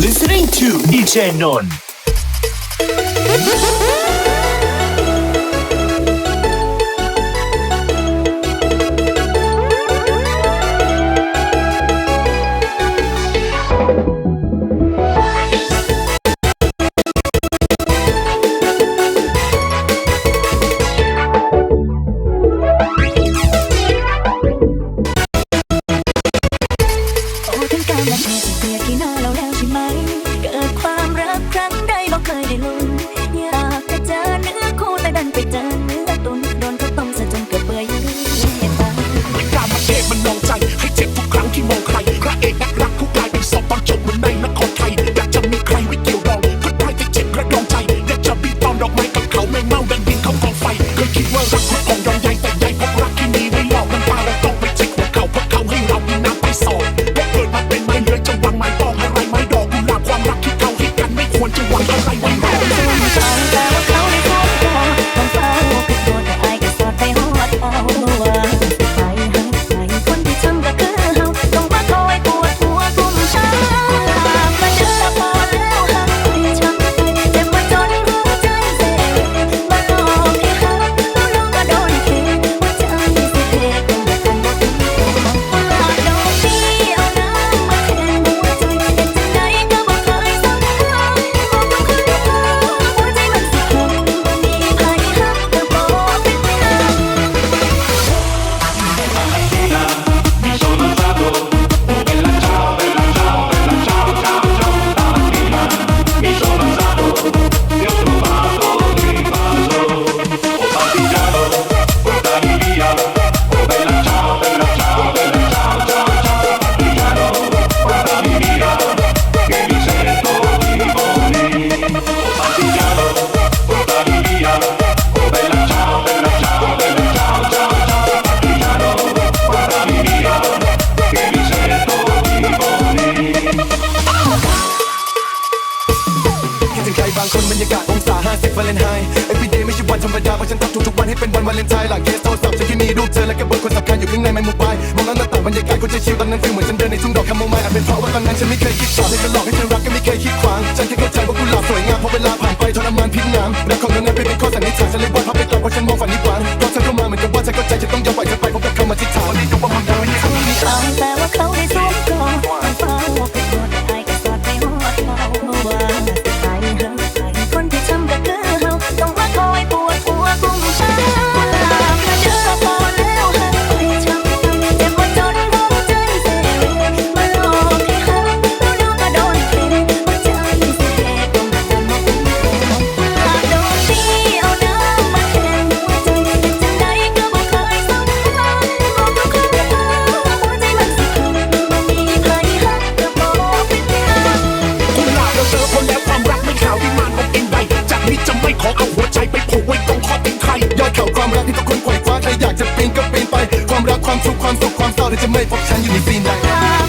listening to DJ Non. tình cảm là thế thì kia kỳ nó lâu leo ันทุกทุกวันให้เป็นวันวาเลนไทน์หลังเคสโทรศัพท์ฉันแค่มีดูเธอและก็เบอร์คนสำคัญอยู่ข้างในไม่มุมไปมองแล้วหน้าต่างบรรยากาศคนจะชิลตอนนั้นฟิลเหมือนฉันเดินในทุ่งดอกคาโมไมล์อาจเป็นเพราะว่าตอนนั้นฉันไม่เคยคิดต่อให้กันหลอกให้เธอรักก็ไม่เคยคิดขวางฉันแค่เข้าใจว่ากุหลาบสวยงามเพราะเวลาผ่านไปทรมานพิษน้ำและของนั้นเป็นข้อสันนิษฐานฉันเลยว่าภาพไปกลับว่าฉันมองฝันนี้กว้างเพราะเธอเข้ามาเหมือนกับว่าฉันเข้าใจฉันต้องยอมปล่อยเธอาหัวใจไปผูกไว้ตรงคอติ้นใครยอดเข่าความรักที่ทุกคนไขว่คว้าใครอยากจะเปีนก็เปีนไป ความรักความสุขความสุขความเศร้าที่จะไม่พบฉันอยู่ในซีนใด